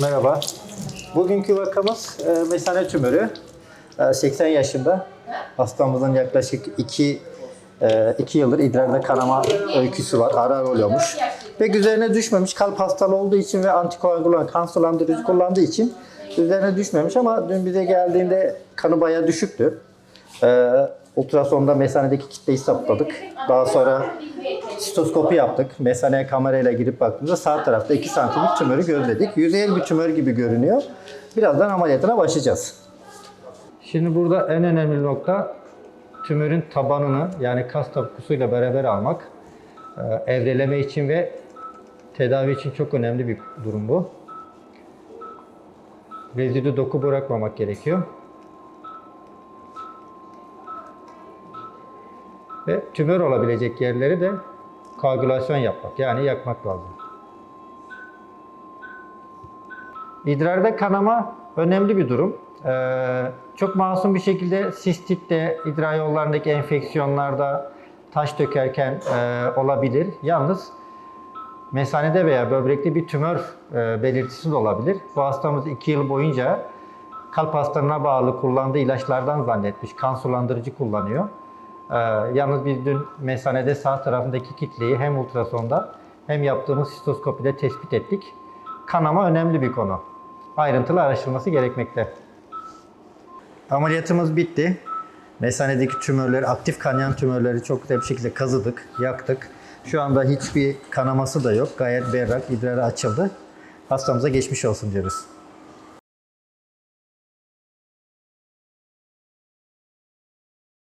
Merhaba. Bugünkü vakamız e, mesane tümörü. E, 80 yaşında. Hastamızın yaklaşık 2 2 yıldır idrarda kanama öyküsü var. Ara ara oluyormuş. Pek üzerine düşmemiş. Kalp hastalığı olduğu için ve antikoagülan, kan sulandırıcı kullandığı için üzerine düşmemiş ama dün bize geldiğinde kanı bayağı düşüktü. E, ultrasonda mesanedeki kitleyi saptadık. Daha sonra Sitoskopi yaptık. Mesaneye kamerayla girip baktığımızda sağ tarafta 2 santimlik tümörü gözledik. Yüzeyel bir tümör gibi görünüyor. Birazdan ameliyatına başlayacağız. Şimdi burada en önemli nokta tümörün tabanını yani kas tabukusuyla beraber almak. Ee, Evreleme için ve tedavi için çok önemli bir durum bu. Rezidü doku bırakmamak gerekiyor. Ve tümör olabilecek yerleri de koagülasyon yapmak yani yakmak lazım. İdrarda kanama önemli bir durum. Ee, çok masum bir şekilde sistitte, idrar yollarındaki enfeksiyonlarda taş dökerken e, olabilir. Yalnız mesanede veya böbrekte bir tümör e, belirtisi de olabilir. Bu hastamız 2 yıl boyunca kalp hastalığına bağlı kullandığı ilaçlardan zannetmiş. Kan sulandırıcı kullanıyor. Ee, yalnız biz dün mesanede sağ tarafındaki kitleyi hem ultrasonda hem yaptığımız sistoskopide tespit ettik. Kanama önemli bir konu. Ayrıntılı araştırılması gerekmekte. Ameliyatımız bitti. Mesanedeki tümörleri, aktif kanayan tümörleri çok güzel bir şekilde kazıdık, yaktık. Şu anda hiçbir kanaması da yok. Gayet berrak, idrarı açıldı. Hastamıza geçmiş olsun diyoruz.